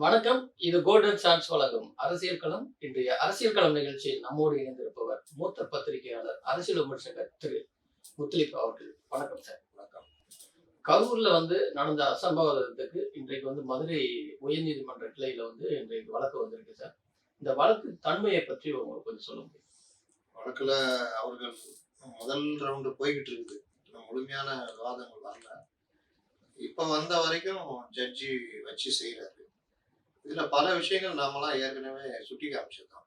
வணக்கம். இது golden chance வழங்கும் அரசியல் களம். இன்றைய அரசியல் களம் நிகழ்ச்சியில் நம்மோடு இணைந்திருப்பவர் மூத்த பத்திரிகையாளர் அரசியல் விமர்சகர் திரு முத்தலிப் அவர்கள். வணக்கம் சார். வணக்கம். கரூர்ல வந்து நடந்த அசம்பாவிதத்துக்கு இன்றைக்கு வந்து மதுரை உயர்நீதிமன்ற கிளையில வந்து இன்றைக்கு வழக்கு வந்திருக்கு சார். இந்த வழக்கு தன்மையை பற்றி உங்களுக்கு கொஞ்சம் சொல்ல முடியும்? வழக்குல அவர்கள் முதல் ரவுண்டு போய்கிட்டு இருக்குது. முழுமையான விவாதங்கள் வரல. இப்ப வந்த வரைக்கும் ஜட்ஜி வச்சு செய்யறாரு இதுல பல விஷயங்கள் நாமெல்லாம் ஏற்கனவே சுட்டி காமிச்சிருக்கோம்.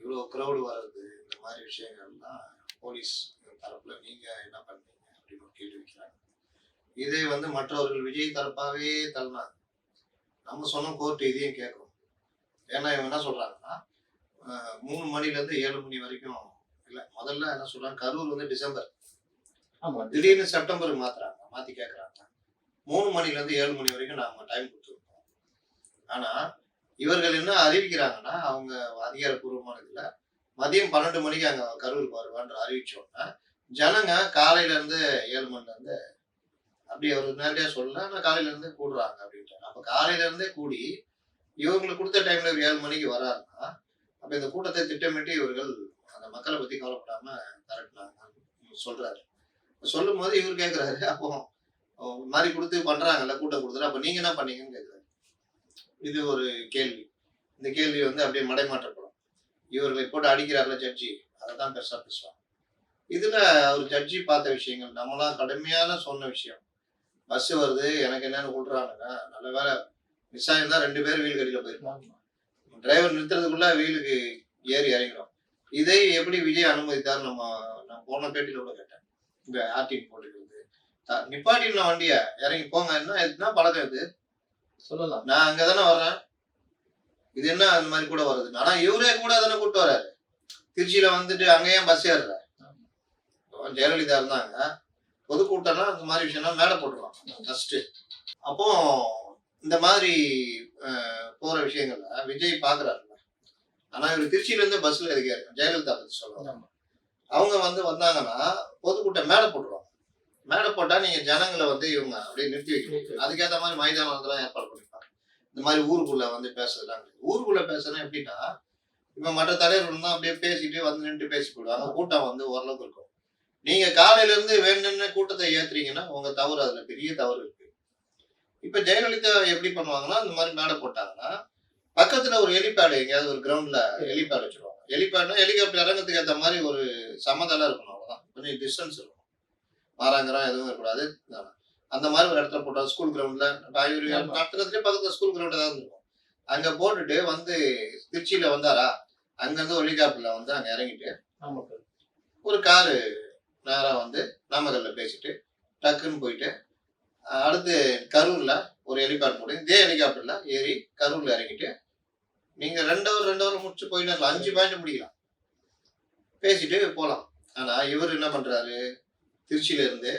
இவ்வளவு கிரௌடு வர்றது இந்த மாதிரி விஷயங்கள்லாம் போலீஸ் தரப்புல நீங்க என்ன பண்ணீங்க அப்படின்னு ஒரு கேள்வி வைக்கிறாங்க. இதை வந்து மற்றவர்கள் விஜய் தரப்பாவே தள்ளினாங்க. நம்ம சொன்ன கோர்ட் இதையும் கேட்கும் ஏன்னா இவங்க என்ன சொல்றாங்கன்னா ஆஹ் மூணு மணில இருந்து ஏழு மணி வரைக்கும் இல்ல முதல்ல என்ன சொல்றாங்க கரூர் வந்து டிசம்பர். ஆமா திடீர்னு செப்டம்பருக்கு மாத்துறாங்க மாத்தி கேக்குறாங்க. மூணு மணில இருந்து ஏழு மணி வரைக்கும் நாம டைம் ஆனா இவர்கள் என்ன அறிவிக்கிறாங்கன்னா அவங்க அதிகாரப்பூர்வமான இதுல மதியம் பன்னெண்டு மணிக்கு அங்க கரூருக்கு வருவான்ற அறிவிச்ச உடனே ஜனங்க காலையில இருந்து ஏழு மணில இருந்து அப்படி அவர் நேரடியா சொல்லல ஆனா காலையில இருந்து கூடுறாங்க அப்படின்றாங்க அப்ப காலையில இருந்தே கூடி இவங்களுக்கு கொடுத்த டைம்ல ஒரு ஏழு மணிக்கு வராருன்னா அப்ப இந்த கூட்டத்தை திட்டமிட்டு இவர்கள் அந்த மக்களை பத்தி கவலைப்படாம கரெக்டாங்க சொல்றாரு. சொல்லும் போது இவர் கேட்கிறாரு அப்போ மாதிரி கொடுத்து பண்றாங்கல்ல கூட்டம் கொடுத்துட்டு அப்ப நீங்க என்ன பண்ணீங்கன்னு கேக்குறாரு. இது ஒரு கேள்வி. இந்த கேள்வி வந்து அப்படியே மடைமாற்றப்படும். இவர்களை போட்டு அடிக்கிறார்ல ஜட்ஜி அதை தான் பெருசாக பேசுவாங்க. இதில் அவர் ஜட்ஜி பார்த்த விஷயங்கள் நம்மளாம் கடுமையான சொன்ன விஷயம். பஸ் வருது எனக்கு என்னன்னு விடுறானுங்க நல்ல வேலை மிஸ் ஆயிருந்தா ரெண்டு பேர் வீல் கடியில் போயிருப்பாங்க. டிரைவர் நிறுத்துறதுக்குள்ள வீலுக்கு ஏறி இறங்கிடும். இதை எப்படி விஜய் அனுமதித்தார் நம்ம நான் போன பேட்டியில் கூட கேட்டேன். இந்த ஆர்டின் போட்டுக்கிறது. நிப்பாட்டின வண்டியை இறங்கி போங்க என்ன என்ன பழக்கம் இது? சொல்லலாம். நான் அங்கதானே வர்றேன். இது என்ன அந்த மாதிரி கூட வருது ஆனா இவரே கூட தானே கூட்டு வர்றாரு. திருச்சியில வந்துட்டு அங்க ஏன் பஸ் ஏறுற ஜெயலலிதா இருந்தாங்க. பொதுக்கூட்டம்னா இந்த மாதிரி விஷயம்லாம் மேடை போட்டுருவாங்க ஃபர்ஸ்ட் அப்போ இந்த மாதிரி போற விஷயங்கள்ல விஜய் பாக்குறாருல்ல. ஆனா இவர் திருச்சியில இருந்து பஸ்ல இருக்காரு ஜெயலலிதா பத்தி சொல்லுவாங்க. அவங்க வந்து வந்தாங்கன்னா பொதுக்கூட்டம் மேடை போட்டுருவாங்க. மேடை போட்டா நீங்க ஜனங்களை வந்து இவங்க அப்படியே நிறுத்தி வைக்கணும் அதுக்கேற்ற மாதிரி மைதானத்தெல்லாம் ஏற்பாடு பண்ணிருப்பாங்க. இந்த மாதிரி ஊருக்குள்ள வந்து பேசுறதுலாம். ஊருக்குள்ள பேசுறது எப்படின்னா இப்ப மற்ற தலைவர்கள் தான் அப்படியே பேசிட்டு வந்து நின்று பேசி போடுவாங்க கூட்டம் வந்து ஓரளவுக்கு இருக்கும். நீங்க காலையில இருந்து வேணும்னு கூட்டத்தை ஏத்துறீங்கன்னா உங்க தவறு அதுல பெரிய தவறு இருக்கு. இப்ப ஜெயலலிதா எப்படி பண்ணுவாங்கன்னா இந்த மாதிரி மேடை போட்டாங்கன்னா பக்கத்துல ஒரு ஹெலிபேடு எங்கேயாவது ஒரு கிரவுண்ட்ல ஹெலிபேட் வச்சிருவாங்க. ஹெலிபேட்னா ஹெலிகாப்டர் இறங்கத்துக்கு ஏற்ற மாதிரி ஒரு சமதளம் இருக்கணும் அவ்வளவுதான். கொஞ்சம் டிஸ்டன்ஸ் இருக்கும் மாறாங்கரம் எதுவும் இருக்கக்கூடாது அந்த மாதிரி ஒரு இடத்துல போட்டா ஸ்கூல் கிரவுண்ட்ல. நடத்துறதுலேயே பக்கத்துல ஸ்கூல் கிரவுண்ட் ஏதாவது இருக்கும். அங்க போட்டுட்டு வந்து திருச்சியில வந்தாரா? அங்கிருந்து ஹெலிகாப்டர்ல வந்து அங்க இறங்கிட்டு ஒரு காரு நேரா வந்து நாமக்கல்ல பேசிட்டு டக்குன்னு போயிட்டு அடுத்து கரூர்ல ஒரு ஹெலிகாப்டர் போட்டு இதே ஹெலிகாப்டர்ல ஏறி கரூர்ல இறங்கிட்டு நீங்க ரெண்டு ஹவர் ரெண்டு ஹவர் முடிச்சு போயிட்டு. அஞ்சு பாயிண்ட் முடிக்கலாம். பேசிட்டு போலாம். ஆனா இவர் என்ன பண்றாரு? திருச்சியில இருந்து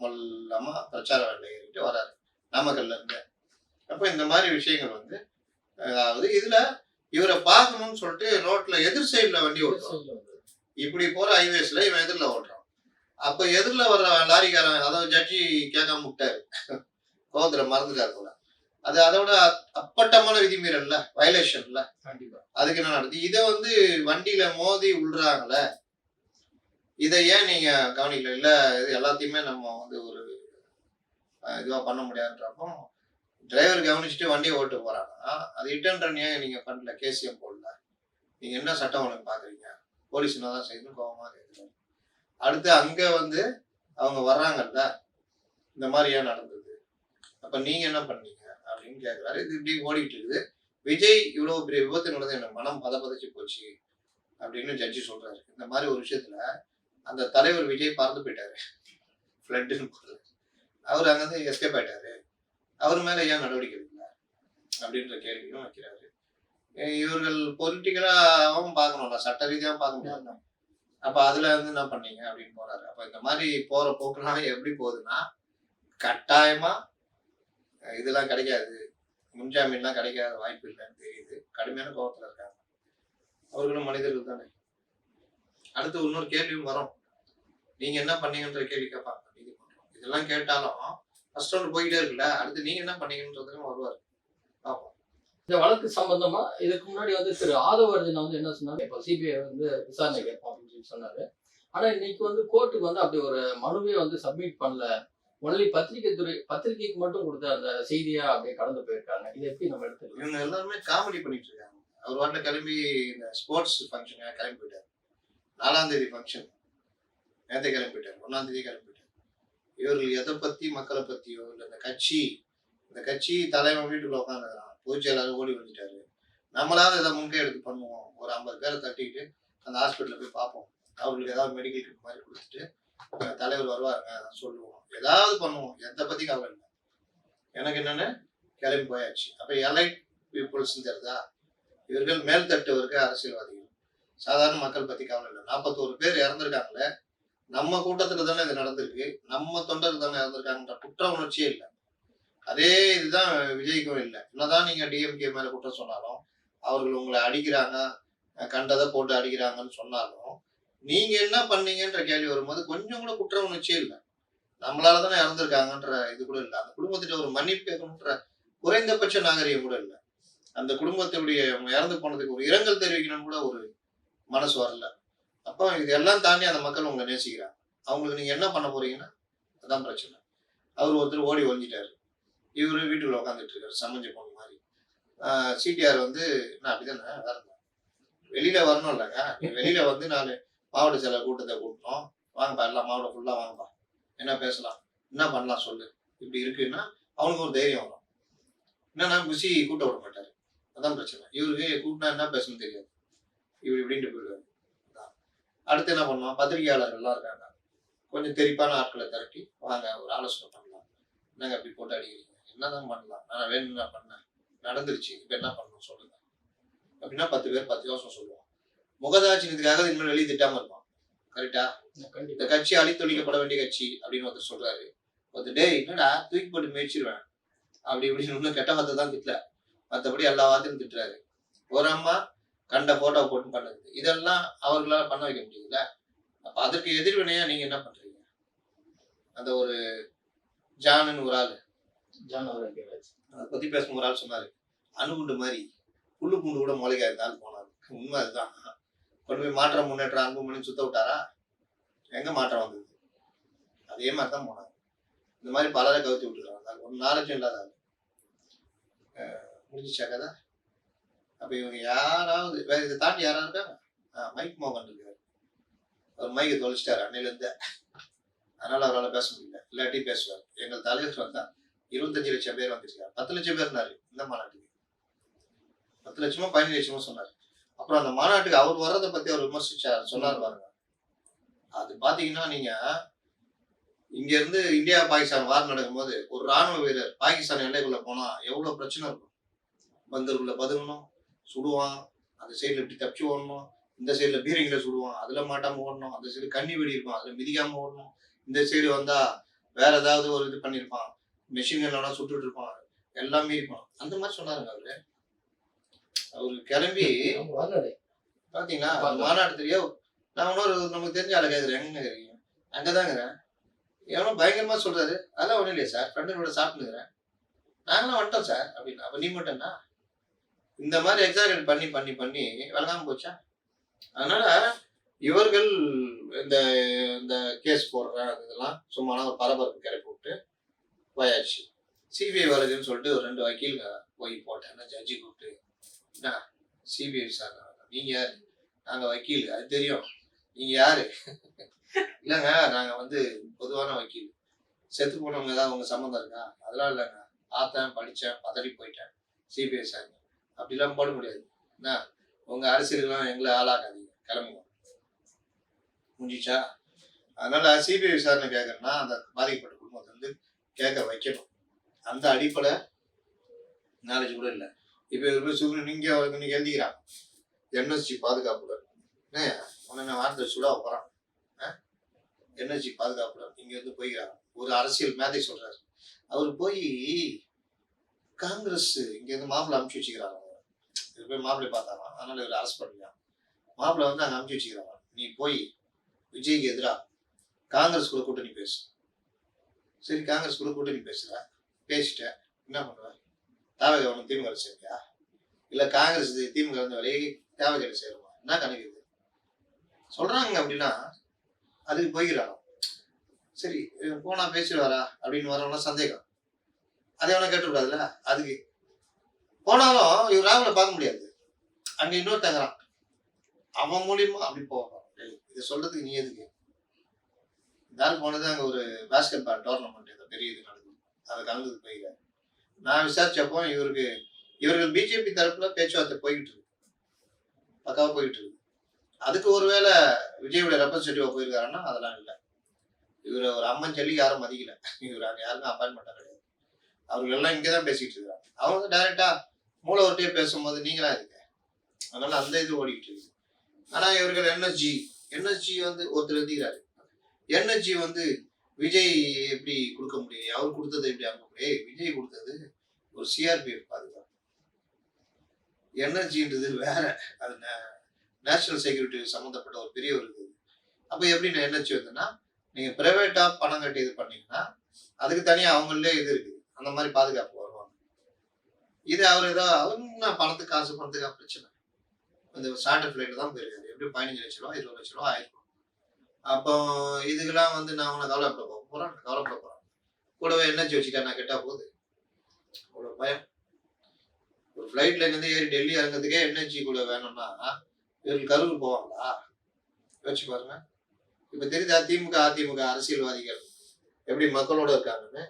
மொல்லமா பிரச்சார வேலை ஏறிட்டு வராரு. நாமக்கல்ல இருந்து அப்ப இந்த மாதிரி விஷயங்கள் வந்து அதாவது இதுல இவரை பார்க்கணும்னு சொல்லிட்டு ரோட்ல எதிர் சைடுல வண்டி ஓட்டுறோம். இப்படி போற ஹைவேஸ்ல இவன் எதிரில் ஓட்டுறான். அப்ப எதிரில் வர்ற லாரிக்காரன் அதாவது ஜட்ஜி கேட்காம விட்டாரு கோவத்துல மறந்துட்டாரு போல. அது அதோட அப்- அப்பட்டமான விதிமீறல்ல வயலேஷன்ல அதுக்கு என்ன நடக்குது இதை வந்து வண்டியில மோதி விழுறாங்கல்ல இதை ஏன் நீங்க கவனிக்கல? இல்ல இது எல்லாத்தையுமே நம்ம வந்து ஒரு இதுவா பண்ண முடியாதுன்றப்போ டிரைவர் கவனிச்சுட்டு வண்டியை ஓட்டு போறாங்கன்னா அது ஹிட் ரன் ஏன் நீங்க பண்ணல கேசிஎம் போடல. நீங்க என்ன சட்டம் ஒழுங்கு பாக்குறீங்க? போலீஸ் என்னதான் செய்யணும் கோபமா கேட்குறாரு அடுத்து அங்க வந்து அவங்க வர்றாங்கல்ல இந்த மாதிரி ஏன் நடந்தது? அப்ப நீங்க என்ன பண்ணீங்க? அப்படின்னு கேட்கிறாரு இது இப்படி ஓடிட்டு இருக்குது. விஜய் இவ்வளவு பெரிய விபத்து நடந்தது எனக்கு மனம் பதப்பதச்சு போச்சு அப்படின்னு ஜட்ஜி சொல்றாரு. இந்த மாதிரி ஒரு விஷயத்துல அந்த தலைவர் விஜய் பறந்து போயிட்டாரு. ஃப்ளட்டுன்னு அவர் அங்கிருந்து எஸ்கேப் ஆயிட்டாரு. அவர் மேல ஏன் நடவடிக்கை எடுக்கல? அப்படின்ற கேள்வியும் வைக்கிறாரு. இவர்கள் பொலிட்டிக்கலாவும் பார்க்கணும்ல சட்ட ரீதியாவும் பார்க்க முடியாது அப்ப அதுல வந்து என்ன பண்ணீங்க? அப்படின்னு போறாரு. அப்ப இந்த மாதிரி போற போக்குனால எப்படி போகுதுன்னா கட்டாயமா அஹ் இதெல்லாம் கிடைக்காது. முன்ஜாமீன்லாம் கிடைக்காத வாய்ப்பு இல்லைன்னு தெரியுது. கடுமையான கோபத்துல இருக்காங்க. அவர்களும் மனிதர்கள் தானே. அடுத்து இன்னொரு கேள்வியும் வரும். நீங்க என்ன பண்ணீங்கன்ற கேள்வி கேட்பாங்க. நீதிமன்றம் இதெல்லாம் கேட்டாலும் ஃபர்ஸ்ட் ரவுண்ட் போயிட்டே இருக்குல்ல அடுத்து நீங்க என்ன பண்ணீங்கன்றதுக்கும் வருவார். பார்ப்போம் இந்த வழக்கு சம்பந்தமா இதுக்கு முன்னாடி வந்து திரு ஆதவர்ஜன் வந்து என்ன சொன்னாரு? இப்போ சிபிஐ வந்து விசாரணை கேட்போம் அப்படின்னு சொல்லி சொன்னாரு. ஆனா இன்னைக்கு வந்து கோர்ட்டுக்கு வந்து அப்படி ஒரு மனுவே வந்து சப்மிட் பண்ணல. ஒன்லி பத்திரிகை துறை பத்திரிகைக்கு மட்டும் கொடுத்த அந்த செய்தியா அப்படியே கடந்து போயிருக்காங்க. இது எப்படி நம்ம எடுத்துக்கலாம்? இவங்க எல்லாருமே காமெடி பண்ணிட்டு இருக்காங்க. அவர் வாட்டில் கிளம்பி இந்த ஸ்போர்ட்ஸ் ஃபங்க்ஷன் கிளம்பி போயிட்டார். நாலாம் தேதி ஃபங்க்ஷன் நேரத்தை கிளம்பிட்டார் ஒன்றாம் ஒன்னாம் தேதி இவர்கள் எதை பற்றி மக்களை பற்றியோ இல்லை இந்த கட்சி இந்த கட்சி தலைவன் வீட்டுக்குள்ள உட்காந்துக்கிறான் பொதுச் செயலாளர் ஓடி வந்துட்டாரு. நம்மளாவது எதாவது முன்கை எடுத்து பண்ணுவோம் ஒரு ஐம்பது பேரை தட்டிக்கிட்டு அந்த ஹாஸ்பிட்டலில் போய் பார்ப்போம். அவர்களுக்கு ஏதாவது மெடிக்கல் கிட் மாதிரி கொடுத்துட்டு தலைவர் வருவாருங்க சொல்லுவோம். ஏதாவது பண்ணுவோம் எதை பற்றி கவலை இல்லை. எனக்கு என்னென்னு கிளம்பி போயாச்சு. அப்போ எலைட் பீப்புள்ஸ் தெரிதா இவர்கள் மேல்தட்டு இருக்க அரசியல்வாதிகள். சாதாரண மக்கள் பற்றி கவலை இல்லை. நாற்பத்தோரு பேர் இறந்துருக்காங்களே நம்ம கூட்டத்துல தானே இது நடந்திருக்கு. நம்ம தொண்டர்கள் தானே இறந்துருக்காங்கன்ற குற்ற உணர்ச்சியே இல்லை. அதே இதுதான் விஜய்க்கும் இல்லை. என்னதான் நீங்க டிஎம்கே மேல குற்றம் சொன்னாலும் அவர்கள் உங்களை அடிக்கிறாங்க கண்டதை போட்டு அடிக்கிறாங்கன்னு சொன்னாலும் நீங்க என்ன பண்ணீங்கன்ற கேள்வி வரும்போது கொஞ்சம் கூட குற்ற உணர்ச்சியே இல்லை. நம்மளால தானே இறந்துருக்காங்கன்ற இது கூட இல்லை. அந்த குடும்பத்திட்ட ஒரு மன்னிப்பு கேட்கணுன்ற குறைந்தபட்ச நாகரிகம் கூட இல்லை. அந்த குடும்பத்துடைய இறந்து போனதுக்கு ஒரு இரங்கல் தெரிவிக்கணும்னு கூட ஒரு மனசு வரல. அப்போ இதெல்லாம் தாண்டி அந்த மக்கள் உங்களை நேசிக்கிறாங்க. அவங்களுக்கு நீங்க என்ன பண்ண போறீங்கன்னா அதான் பிரச்சனை. அவர் ஒருத்தர் ஓடி ஒழிஞ்சிட்டாரு இவரு வீட்டுக்குள்ள உட்காந்துட்டு இருக்காரு சமைஞ்ச பொண்ணு மாதிரி. சிடிஆர் வந்து நான் அப்படிதானே வரணும் வெளியில வரணும் இல்லைங்க. வெளியில வந்து நான் மாவட்ட சில கூட்டத்தை கூட்டணும் வாங்கப்பா எல்லாம் மாவட்டம் ஃபுல்லா வாங்கப்பா. என்ன பேசலாம்? என்ன பண்ணலாம் சொல்லு? இப்படி இருக்குன்னா அவனுக்கு ஒரு தைரியம் வரும். என்னன்னா குசி கூட்ட விட மாட்டாரு. அதான் பிரச்சனை. இவருக்கு கூட்டினா என்ன பேசணும்னு தெரியாது. இவர் இப்படின்ட்டு போயிடுவாரு. அடுத்து என்ன பண்ணுவோம்? பத்திரிகையாளர்கள் எல்லாம் இருக்காங்க. கொஞ்சம் தெரிப்பான ஆட்களை திரட்டி வாங்க ஒரு ஆலோசனை பண்ணலாம். என்னங்க இப்படி போட்டு அடிக்கிறீங்க? என்னதான் பண்ணலாம்? நான் வேணும்னு நான் பண்ணேன்? நடந்துருச்சு. இப்போ என்ன பண்ணணும் சொல்லுங்க. அப்படின்னா பத்து பேர் பத்து யோசனை சொல்லுவோம். முகதாட்சியத்துக்காக இனிமேல் வெளியே திட்டாம இருப்பான் கரெக்டா இந்த கட்சி அழித்தொழிக்கப்பட வேண்டிய கட்சி அப்படின்னு ஒருத்தர் சொல்றாரு. ஒருத்தர் டேய் என்னடா? தூக்கி போட்டு மேய்ச்சிருவேன். அப்படி இப்படின்னு இன்னும் கெட்ட வார்த்தை தான் திட்டல. மற்றபடி எல்லா வார்த்தையும் திட்டுறாரு. ஒரு அம்மா கண்ட போட்டோ போட்டு பண்ணுது இதெல்லாம் அவர்களால பண்ண வைக்க முடியுதுல்ல அப்ப அதற்கு எதிர்வினையா நீங்க என்ன பண்றீங்க? அந்த ஒரு ஜானுன்னு ஒரு ஆள். கேராஜ் அதை பத்தி பேசும் ஒரு ஆள் சொன்னாரு. அணுகுண்டு மாதிரி புல்லு பூண்டு கூட மூளைக்கா இருந்தாலும் போனாரு உண்மை அதுதான். கொண்டு போய் மாற்றம் முன்னேற்றம் அன்புமணி சுத்த விட்டாரா? எங்க மாற்றம் வந்தது? அதே மாதிரி தான் போனாங்க இந்த மாதிரி பலரை கவுத்தி விட்டுருக்காங்க ஒரு நாலேஜும் இல்லாத முடிஞ்சுச்சா கதை? அப்போ இவங்க யாராவது வேற இதை தாண்டி யாராவது இருக்காங்க மைக் மோகன் இருக்காரு. அவர் மைக்கை தொலைச்சிட்டாரு அன்னையிலேருந்து அதனால் அவரால் பேச முடியல. இல்லாட்டி பேசுவார். எங்கள் தலைவர் வந்தா இருபத்தஞ்சு லட்சம் பேர் வந்துருக்காரு. பத்து லட்சம் பேர் இருந்தார் இந்த மாநாட்டுக்கு. பத்து லட்சமோ பதினஞ்சு லட்சமோ சொன்னார். அப்புறம் அந்த மாநாட்டுக்கு அவர் வர்றதை பற்றி அவர் விமர்சிச்சார் சொன்னார் பாருங்க. அது பார்த்தீங்கன்னா நீங்கள் இங்கேருந்து இந்தியா பாகிஸ்தான் வார் நடக்கும்போது ஒரு ராணுவ வீரர் பாகிஸ்தான் எல்லைக்குள்ளே போனால் எவ்வளோ பிரச்சனை இருக்கும்? பந்தருக்குள்ளே பதுங்கணும் சுடுவான். அந்த சைடுல இப்படி தப்பிச்சு ஓடணும். இந்த சைடுல பீரங்கில சுடுவான். அதுல மாட்டாம ஓடணும். அந்த சைடு கண்ணி வெடி இருக்கும் அதுல மிதிக்காம ஓடணும். இந்த சைடு வந்தா வேற ஏதாவது ஒரு இது பண்ணிருப்பான். மெஷின் கன்னோட சுட்டுட்டு இருப்பான். எல்லாமே இருப்பான். அந்த மாதிரி சொன்னாருங்க அவரு. அவரு கிளம்பி அந்த மாநாடு தெரியா நான் இன்னொரு நமக்கு தெரிஞ்ச ஆளை கேட்குறேன் எங்க இருக்கீங்க? அங்கதாங்கிறேன். எவனோ பயங்கரமா சொல்றாரு. அதெல்லாம் ஒன்றும் இல்லையா சார். ஃப்ரெண்டோட சாப்பிட்டுக்கிறேன் நாங்களாம் வந்துட்டோம் சார். அப்படின்னு. அப்ப நீ மட்டும்னா இந்த மாதிரி எக்ஸாகரேட் பண்ணி பண்ணி பண்ணி விளங்காம போச்சா? அதனால இவர்கள் இந்த இந்த கேஸ் போடுற இதெல்லாம் சும்மாலாம் ஒரு பரபரப்பு கிளப்பி விட்டு போயாச்சு. சிபிஐ வருதுன்னு சொல்லிட்டு ஒரு ரெண்டு வக்கீலுங்க போய் போட்டேன் ஜட்ஜி கூப்பிட்டு. என்ன? சிபிஐ விசாரணை நீங்க யாரு? நாங்க வக்கீல். அது தெரியும். நீங்க யாரு? இல்லைங்க நாங்க வந்து பொதுவான வக்கீல். செத்து போனவங்க ஏதாவது உங்க சம்மந்தம் இருக்கா? அதெல்லாம் இல்லைங்க. பார்த்தேன் படித்தேன் பதறி போயிட்டேன். சிபிஐ சார் அப்படிலாம் போட முடியாது. என்ன? உங்க அரசியலுக்கெல்லாம் எங்களை ஆளாக்காதீங்க. கிளம்புங்க. முடிஞ்சிச்சா? அதனால சிபிஐ விசாரணை கேட்கறேன்னா அந்த பாதிக்கப்பட்ட குடும்பத்தை வந்து கேட்க வைக்கணும். அந்த அடிப்படை நாலேஜ் கூட இல்லை. இப்போ இவர் போய் சுப்ரீம் நீங்க அவருக்கு எழுதிக்கிறான் என்எஸ்சி பாதுகாப்புடன் என்ன? உடனே வார்த்தை சுடா போறான். என்எஸ்சி பாதுகாப்புடன் இங்க வந்து போய்க்கிறாங்க ஒரு அரசியல் மேதை சொல்றாரு. அவர் போய் காங்கிரஸ் இங்கேருந்து மாப்பிள்ளை அமுச்சு வச்சுக்கிறாங்க இது போய் மாப்பிள்ளை பார்த்தாராம். அதனால இவர் அரெஸ்ட் பண்ணலாம் மாப்பிள்ளை வந்து அங்கே அமுச்சு வச்சுக்கிறாங்க நீ போய் விஜய்க்கு எதிராக காங்கிரஸ் கூட கூட்டணி பேசு. சரி காங்கிரஸ் கூட கூட்டணி பேசுகிற பேசிட்ட. என்ன பண்ணுவ? தாவக அவனுக்கு திமுக சேர்க்கியா இல்லை காங்கிரஸ் திமுக வந்து விலகி தேவை கேட்டு சேருமா? என்ன கணக்கு சொல்கிறாங்க சொல்றாங்க அப்படின்னா அதுக்கு போய்கிறாங்க சரி போனா பேசிடுவாரா? அப்படின்னு வரவனா சந்தேகம். அதை அவனை கேட்டுவிடாதுல்ல அதுக்கு போனாலும் இவர் ராகுல பார்க்க முடியாது. அங்க இன்னொருத்தங்கிறான் அவன் மூலியமா அப்படி போவான் இதை சொல்றதுக்கு நீ எதுக்கு? யாரும் போனது அங்கே ஒரு பாஸ்கெட் பால் டோர்னமெண்ட் இந்த பெரிய இது நடக்குது. அதை கலந்துக்கு போயிருக்காரு நான் விசாரிச்சப்போ இவருக்கு இவர்கள் பிஜேபி தரப்புல பேச்சுவார்த்தை போய்கிட்டு இருக்கு. பக்காவாக போயிட்டு இருக்கு. அதுக்கு ஒருவேளை விஜயுடைய ரெப்ரஸன்டேட்டிவா போயிருக்காருன்னா அதெல்லாம் இல்லை. இவர் ஒரு அம்மன் சொல்லி யாரும் மதிக்கல. இவர் அங்கே யாருக்கும் அப்பாயின்மெண்டா கிடையாது. அவர்கள் எல்லாம் இங்கே தான் பேசிக்கிட்டு இருக்காங்க அவங்க டைரக்டா மூலவர்கிட்டயே பேசும்போது நீங்களா இருக்க? அதனால அந்த இது ஓடிட்டு இருக்கு. ஆனா இவர்கள் என்எஸ்ஜி என்எஸ்ஜி வந்து ஒருத்தர் எழுதிக்கிறாரு. என்எஸ்ஜி வந்து விஜய் எப்படி கொடுக்க முடியும்? அவர் கொடுத்தது எப்படி அனுப்ப முடியும்? விஜய் கொடுத்தது ஒரு சிஆர்பிஎஃப் பாதுகாப்பு. என்எஸ்ஜின்றது வேற. அது நேஷனல் செக்யூரிட்டி சம்மந்தப்பட்ட ஒரு பெரிய ஒரு இது. அப்போ எப்படி நான் என்எஸ்ஜி வந்தேன்னா நீங்க பிரைவேட்டா பணம் கட்டி இது பண்ணீங்கன்னா அதுக்கு தனியாக அவங்களே இது இருக்குது அந்த மாதிரி பாதுகாப்பு இது அவர் ஏதோ அவர் பணத்துக்கு காசு பணத்துக்கா பிரச்சனை. அந்த சார்ட்டர் ஃபிளைட்ல தான் போயிருக்காரு. எப்படி பதினஞ்சு லட்ச ரூபா இருபது லட்ச ரூபா ஆயிருக்கும் அப்போ இதுக்கெல்லாம் வந்து நான் உனக்கு கவலைப்பட போக போறேன் கவலைப்பட போறேன். கூடவே என்ன வச்சுட்டா நான் கெட்டா போகுது. அவ்வளோ பயம். ஒரு ஃப்ளைட்ல இருந்து ஏறி டெல்லி இறங்குறதுக்கே எனர்ஜி கூட வேணும்னா இவர்கள் கரூர் போவாங்களா? யோசிச்சு பாருங்க. இப்ப தெரியுதா திமுக அதிமுக அரசியல்வாதிகள் எப்படி மக்களோட இருக்காங்கன்னு?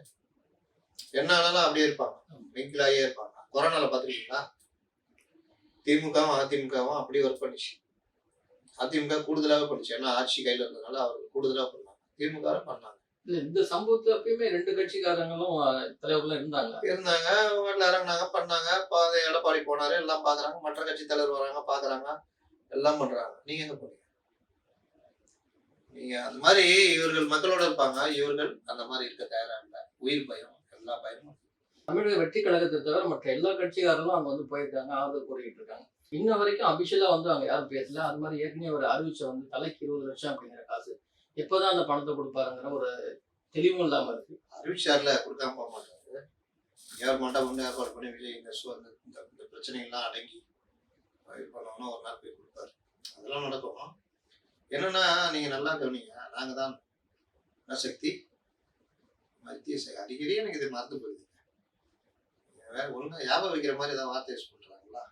என்ன ஆனாலும் அப்படியே இருப்பாங்க. மிங்கிலாயே இருப்பாங்க. கொரோனால பாத்துருக்கீங்களா திமுகவும் அதிமுகவும் அப்படியே ஒர்க் பண்ணிச்சு. அதிமுக கூடுதலாவே பண்ணுச்சு. ஏன்னா ஆட்சி கையில இருந்ததுனால அவர் கூடுதலா பண்ணாங்க. திமுக பண்ணாங்க. இல்ல இந்த சம்பவத்துல அப்பயுமே ரெண்டு கட்சிக்காரங்களும் அஹ், தலைவர்களும் இருந்தாங்க. இருந்தாங்க. வீட்டில் இறங்குனாங்க பண்ணாங்க. அது எடப்பாடி போனாரு. எல்லாம் பாக்குறாங்க. மற்ற கட்சி தலைவர் வராங்க பாக்குறாங்க. எல்லாம் பண்றாங்க. நீங்க எங்க போறீங்க நீங்க அந்த மாதிரி இவர்கள் மக்களோட இருப்பாங்க. இவர்கள் அந்த மாதிரி இருக்க தயாரா இல்ல. உயிர் பயம் எல்லா பயமும் தமிழக வெற்றி கழகத்தை தவிர மற்ற எல்லா கட்சிக்காரர்களும் அங்க வந்து போயிருக்காங்க ஆதரவு கூறிட்டு இருக்காங்க இன்ன வரைக்கும் அபிஷியலா வந்து அவங்க யாரும் பேசல. அது மாதிரி ஏற்கனவே ஒரு அறிவிச்ச வந்து தலைக்கு இருபது லட்சம் அப்படிங்கிற காசு எப்பதான் அந்த பணத்தை கொடுப்பாருங்கிற ஒரு தெளிவும் இல்லாம இருக்கு. அறிவிச்சார்ல கொடுக்காம போக மாட்டாங்க யார் ஒன்று ஏற்பாடு பண்ணி விஜய் இந்த சு- இந்த இந்த- பிரச்சனைகள்லாம் அடங்கி இது பண்ணோம்னா ஒரு நாள் போய் கொடுப்பாரு. அதெல்லாம் நடக்கும். என்னன்னா நீங்க நல்லா கவனிங்க. நாங்க தான் சக்தி. மத்திய அடிக்கடி எனக்கு இது மறந்து போயிடுது வேற ஒழுங்கா ஞாபகம் வைக்கிற மாதிரி ஏதாவது வார்த்தை யூஸ் பண்றாங்களா?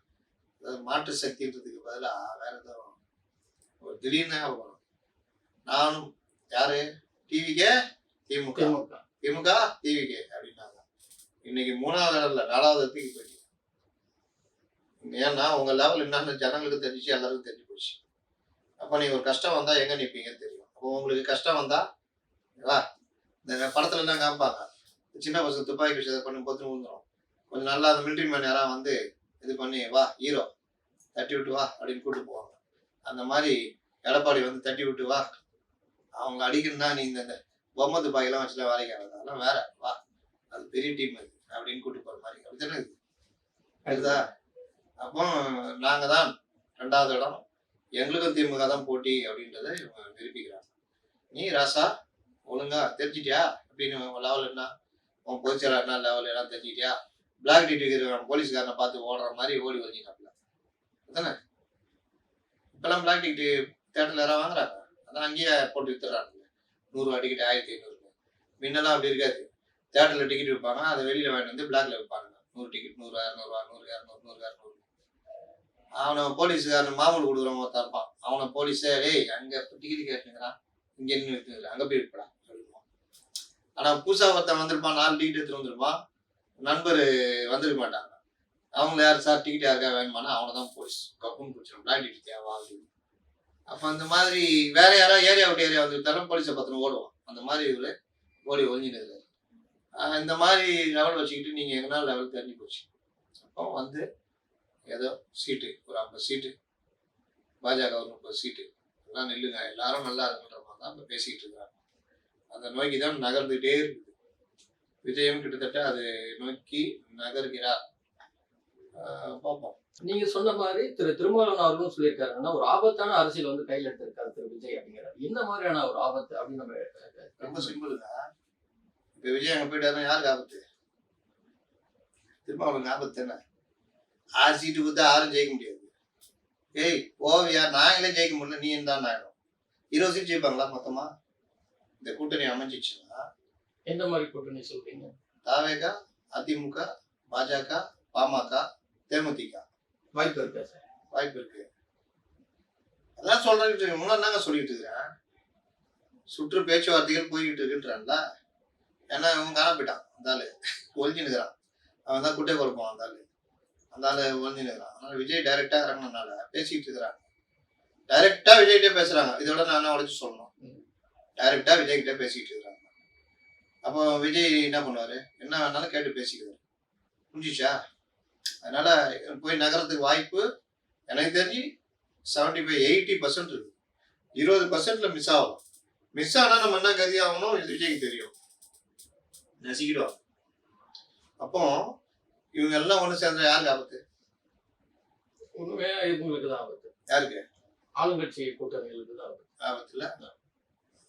அதாவது மாற்று சக்தின்றதுக்கு பதிலா வேற ஏதாவது ஒரு திடீர்னு ஞாபகம் வரும். நானும் யாரு? டிவிக்கே திமுக. திமுக. திமுக டிவிகே அப்படின்னாங்க. இன்னைக்கு மூணாவது இடத்துல நாலாவது இடத்துக்கு போயிட்டீங்க. ஏன்னா உங்க லெவல் என்னன்னு ஜனங்களுக்கு தெரிஞ்சு எல்லாருக்கும் தெரிஞ்சு போச்சு. அப்ப நீங்க ஒரு கஷ்டம் வந்தா எங்க நிப்பீங்கன்னு தெரியும். அப்போ உங்களுக்கு கஷ்டம் வந்தா இந்த படத்துல என்ன காமிப்பாங்க? சின்ன பசங்க துப்பாக்கி விஷயத்தை பண்ணி பொத்து விழுந்துரும் கொஞ்சம் நல்லா அந்த மிலிட்ரி மேன் யாராவது வந்து இது பண்ணி வா ஹீரோ தட்டி விட்டு வா அப்படின்னு கூப்பிட்டு போவாங்க. அந்த மாதிரி எடப்பாடி வந்து தட்டி விட்டு வா அவங்க அடிக்கணும்னா நீ இந்த இந்த பொம்மை துப்பாக்கிலாம் வச்சுலாம் வேலைக்கு ஆகாது அதெல்லாம் வேற வா அது பெரிய டீம் அது அப்படின்னு கூட்டு போற மாதிரி. அப்படித்தானே இது? அதுதா அப்போ நாங்கள் தான் ரெண்டாவது இடம். எங்களுக்கும் திமுக தான் போட்டி அப்படின்றத இவங்க நிரூபிக்கிறாங்க. நீ ராசா ஒழுங்கா தெரிஞ்சிட்டியா? அப்படின்னு லெவல் என்ன? உன் பொதுச்செயலாளர் என்ன லெவல் எல்லாம் தெரிஞ்சிட்டியா? பிளாக் டிக்கெட் போலீஸ்காரனை பார்த்து ஓடுற மாதிரி ஓடி வந்தீங்கப்பல அதானே? இப்பெல்லாம் பிளாக் டிக்கெட்டு தேட்டரில் யாராவது வாங்குறாங்க அதான் அங்கேயே போட்டு வித்துறாங்க நூறுரூவா டிக்கெட் ஆயிரத்தி ஐநூறு. முன்னெல்லாம் அப்படி இருக்காது. தேட்டரில் டிக்கெட் விற்பாங்க அதை வெளியில் வாங்கிட்டு வந்து பிளாக்ல விற்பாங்க. நூறு டிக்கெட் நூறு இரநூறுவா நூறு இரநூறு நூறு இரநூறு அவனை போலீஸுக்காரன் மாமூல் கொடுக்குறவங்க ஒருத்தன் இருப்பான். அவனை போலீஸே டேய் அங்கே டிக்கெட் கேட்டுங்கிறான் இங்கே நின்று விற்கிறது அங்கே போய் விற்படா. சொல்லுவான் ஆனால் புதுசாக ஒருத்தன் வந்திருப்பான் நாலு டிக்கெட் எடுத்துகிட்டு வந்திருப்பான். நண்பர் வந்துருக்க மாட்டாங்க. அவங்கள யார் சார் டிக்கெட் யாருக்கா வேணுமானா அவனை தான் போலீஸ் கப்புன்னு பிடிச்சிடும் பிளாக் டிக்கெட் தேவா அப்படின்னு அப்போ அந்த மாதிரி வேற யாராவது ஏரியா விட்டு ஏரியா வந்துருந்தாலும் போலீஸை பத்திரம் ஓடுவான். அந்த மாதிரி இவர் ஓடி ஒழிஞ்சிட்டு இந்த மாதிரி லெவல் வச்சுக்கிட்டு நீங்கள் எங்கன்னா லெவல் தெரிஞ்சு போச்சு. அப்போ வந்து ஏதோ சீட்டு ஒரு ஐம்பது சீட்டு பாஜக ஒரு முப்பது சீட்டு எல்லாம் நில்லுங்க. எல்லாரும் நல்லா இருக்குன்ற மாதிரி தான் இப்போ பேசிக்கிட்டு இருக்காங்க. அந்த நோய்க்கு தான் நகர்ந்துகிட்டே இருக்குது. விஜயம் கிட்டத்தட்ட அது நோக்கி நகர்கிறார். பார்ப்போம். நீங்க சொன்ன மாதிரி திரு திருமாவளவன் அவர்களும் சொல்லியிருக்காருன்னா ஒரு ஆபத்தான அரசியல் வந்து கையில் எடுத்திருக்காரு திரு விஜய் அப்படிங்கிறார். என்ன மாதிரியான ஒரு ஆபத்து அப்படின்னு நம்ம ரொம்ப சிம்பிளுங்க இப்ப விஜய் அங்க போயிட்டாருன்னா யாருக்கு ஆபத்து? திரும்ப அவனுக்கு ஆபத்து என்ன? ஆறு சீட்டு கொடுத்தா யாரும் ஜெயிக்க முடியாது. ஏய் ஓவியா நாங்களே ஜெயிக்க முடியல. நீ தான் ஆயிடும் இருபது சீட் ஜெயிப்பாங்களா மொத்தமா? இந்த கூட்டணி அமைஞ்சிச்சுன்னா எந்த மாதிரி கூட்டணி சொல்றீங்க? தாவேகா அதிமுக பாஜக பாமக தேமுதிக. வாய்ப்பு இருக்கா சார்? வாய்ப்பு இருக்கு. அதான் சொல்றேன் முன்னாடி தாங்க சொல்லிட்டு இருக்கிறேன். சுற்று பேச்சுவார்த்தைகள் போய்கிட்டு இருக்குன்றான்ல. ஏன்னா இவன் காண போயிட்டான் அந்த ஆளு. ஒழிஞ்சுனுக்கிறான் அவன் தான் குட்டை கொடுப்பான் அந்த ஆளு. அந்த ஆளு ஒழிஞ்சுனுக்கிறான் அதனால விஜய் டைரக்டா இறங்கினால பேசிக்கிட்டு இருக்கிறாங்க. டைரக்டா விஜய்கிட்டே பேசுறாங்க. இதோட நான் உழைச்சு சொல்லணும். டைரக்டா விஜய் கிட்ட பேசிக்கிட்டு இருக்கிறாங்க. அப்போ விஜய் என்ன பண்ணுவாரு? என்ன வேணாலும் கேட்டு பேசிக்குவாரு. புரிஞ்சிச்சா? அதனால போய் நகரத்துக்கு வாய்ப்பு எனக்கு தெரிஞ்சு செவன்டி ஃபைவ் எயிட்டி பர்சன்ட் இருக்கு. இருபது பர்சன்ட்ல மிஸ் ஆகும் மிஸ் ஆனா நம்ம என்ன கதி ஆகணும்? விஜய்க்கு தெரியும். நசிக்கிடுவாங்க அப்போ இவங்க எல்லாம் ஒண்ணு சேர்ந்தா யாருக்கு ஆபத்து? உண்மையா இவங்களுக்கு தான் ஆபத்து. யாருக்கு? ஆளுங்கட்சி கூட்டணிகளுக்கு தான் ஆபத்து. ஆபத்துல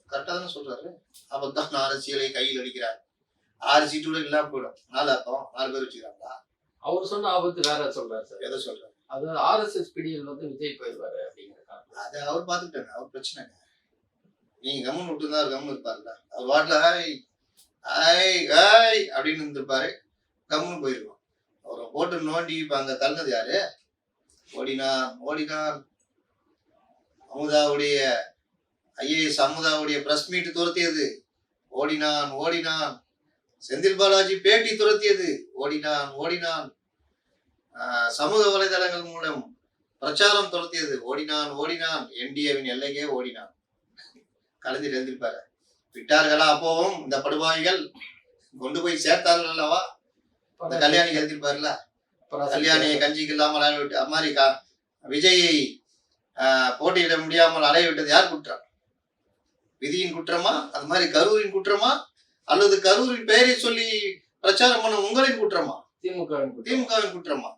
கரெக்டா தானே சொல்றாரு. ஆபத்தான் அரசியலை கையில் அடிக்கிறார். ஆறு சீட்டோட இல்லாம போயிடும். நாலு அப்பம் நாலு பேர் வச்சுக்கிறாங்களா? அவர் சொன்ன ஆபத்து வேற சொல்றாரு சார். எதை சொல்றாரு? அதாவது ஆர்எஸ்எஸ் பிடிஎல் வந்து விஜய் போயிடுவாரு அப்படிங்கிறாங்க அதை அவர் பார்த்துக்கிட்டாங்க அவர் பிரச்சனைங்க நீங்க கம்மன் விட்டு தான் கம்மன் இருப்பார்ல அவர் வாட்டில் ஹாய் ஹாய் ஹாய் அப்படின்னு இருந்திருப்பாரு. கம்முன்னு போயிருக்கோம் அவரை போட்டு நோண்டி இப்ப அங்க தள்ளினது யாரு? ஓடினான் ஓடினான் அமுதாவுடைய ஐஏஎஸ் அமுதாவுடைய பிரஸ் மீட் துரத்தியது. ஓடினான் ஓடினான். செந்தில் பாலாஜி பேட்டி துரத்தியது. ஓடினான் ஓடினான். சமூக வலைதளங்கள் மூலம் பிரச்சாரம் துரத்தியது. ஓடினான் ஓடினான். என்டிஏவின் எல்லைக்கே ஓடினான். கலைஞர் எழுந்திருப்பாரு. விட்டார்களா அப்போவும் இந்த படுபாவிகள்? கொண்டு போய் சேர்த்தார்கள் அல்லவா? இந்த கல்யாணி எழுதிருப்பாருல்ல கல்யாணியை கஞ்சிக்கு இல்லாமல் அலைய விட்டு மாதிரி விஜயை ஆஹ், போட்டியிட முடியாமல் அலைய விட்டது யார் குற்றம்? விதியின் குற்றமா? அது மாதிரி கரூரின் குற்றமா? அல்லது கரூரின் பெயரை சொல்லி பிரச்சாரம் பண்ண உங்களின் குற்றமா? திமுக திமுகவின் குற்றமா?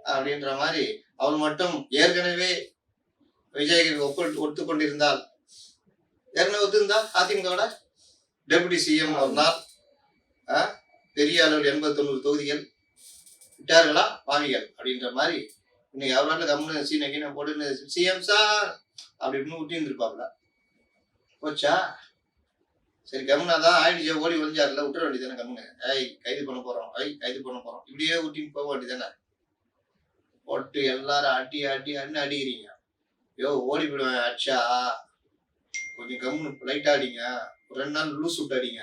அப்படின்ற மாதிரி அவர் மட்டும் ஏற்கனவே விஜய் ஒப்பு ஒத்துக்கொண்டிருந்தால் ஏற்கனவே ஒத்துருந்தா அதிமுகவோட டெபுட்டி சிஎம் ஒரு நாள் பெரிய அளவில் எண்பது தொண்ணூறு தொகுதிகள் விட்டார்களா? பாவிகள் அப்படின்ற மாதிரி இன்னைக்கு அவரால் கம்முன்னு சீன கீன போட்டுன்னு சிஎம் சார்! அப்படி இப்படின்னு விட்டு இருந்திருப்பாப்ல போச்சா? சரி கம்முனா தான் ஆயிடுச்சு ஓடி ஒளிஞ்சாருல விட்டுற வேண்டியதானே கம்முன்னு ஐய் கைது பண்ண போறோம் ஐய் கைது பண்ண போறோம். இப்படியே ஊட்டின்னு போக வேண்டியதானே போட்டு எல்லாரும் அடி அடி அண்ணு அடிக்கிறீங்க. யோ ஓடி போயிடுவேன் அச்சா. கொஞ்சம் கம்முன்னு லைட்டா அடிங்க. ஒரு ரெண்டு நாள் லூஸ் விட்டு அடிங்க.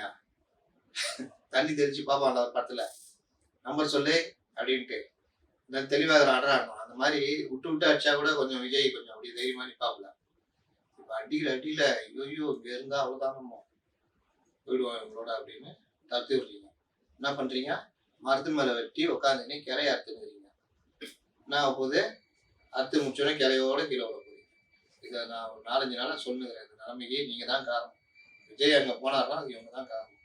தண்ணி தெளிச்சு பார்ப்பான்ல ஒரு படத்துல. நம்பர் சொல்லு அப்படின்ட்டு. நான் தெளிவாக ஆடுறாங்க அந்த மாதிரி விட்டு விட்டு அடிச்சா கூட கொஞ்சம் விஜய் கொஞ்சம் அப்படி தைரியமா நிப்பாப்ல அடிக்கிற அடியில ஐயோ இங்க இருந்தா அவ்வளவுதான் நம்ம போயிடுவோம் இவங்களோட அப்படின்னு தடுத்து விடுறீங்க. என்ன பண்றீங்க? மரத்து மேல வெட்டி உட்காந்துன்னு கிளைய அறுத்துக்கிறீங்க ஆக போகுது? அறுத்து முடிச்சோடனே கிளையோட கீழே விட போகுது இதை நான் ஒரு நாலஞ்சு நாளா சொல்லுங்கிறேன் இந்த நிலைமைக்கு நீங்க தான் காரணம். விஜய் அங்க போனார்னா அது இவங்க தான் காரணம்.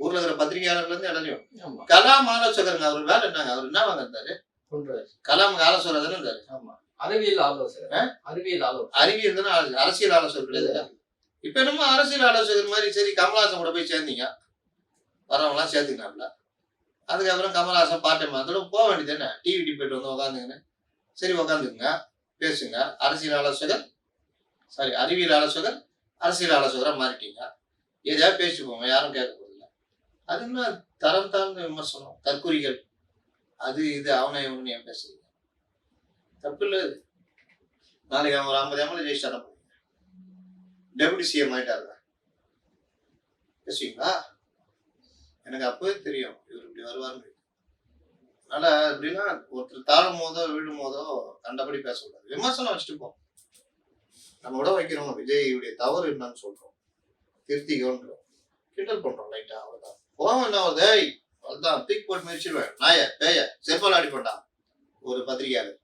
ஊர்ல இருக்கிற பத்திரிகையாளர்ல இருந்து எல்லாரையும் ஆமா. கலாம் ஆலோசகருங்க அவர் வேலை என்னங்க? அவர் என்ன வாங்க இருந்தாரு? கலாம் ஆலோசகர் தானே இருந்தாரு? ஆமா. அறிவியல் ஆலோசகர். அறிவியல் ஆலோசகர். அறிவியல் தானே. அரசியல் ஆலோசகர் கிடையாது. இப்ப என்னமோ அரசியல் ஆலோசகர் மாதிரி சரி கமலஹாசன் கூட போய் சேர்ந்தீங்க. வரவங்களாம் சேர்த்துக்கினாப்ல அதுக்கப்புறம் கமலஹாசன் பாட்டை அதோட போக வேண்டியது என்ன டிவி டிபேட் வந்து உட்காந்துங்கன்னு சரி உட்காந்துக்குங்க பேசுங்க. அரசியல் ஆலோசகர் சாரி அறிவியல் ஆலோசகர் அரசியல் ஆலோசகரா மாறிட்டீங்க. எதையாவது பேசிட்டு போங்க யாரும் கேட்க போதில்ல அது என்ன தரம் தாழ்ந்த விமர்சனம் தற்குறிகள். அது இது அவனை இவனு ஏன் பேசுறீங்க. தப்பு இல்லை நாளைக்கு அவன் ஒரு ஐம்பது எம்எல்ஏ ஜெயிச்சிட்டான? டெபுட்டி சிஎம் ஆயிட்டாருங்க பேசுவீங்களா? எனக்கு அப்பவே தெரியும். இவர் இப்படி வருவார்னு அதனால எப்படின்னா ஒருத்தர் தாழும் போதோ விழும் போதோ கண்டபடி பேசக்கூடாது விமர்சனம் வச்சுட்டு போ. நம்ம விட வைக்கிறோம் விஜயுடைய தவறு என்னன்னு சொல்றோம். திருத்திக்கோன்றோம். கிண்டல் பண்றோம் லைட்டா அவ்வளவுதான். போவோம் என்ன வருது? ஏய் அவ்வளவுதான். தூக்கி போட்டு மிதிச்சிருவேன். நாய பேய செருப்பால் அடிப்பட்டான் ஒரு பத்திரிகையாளர்.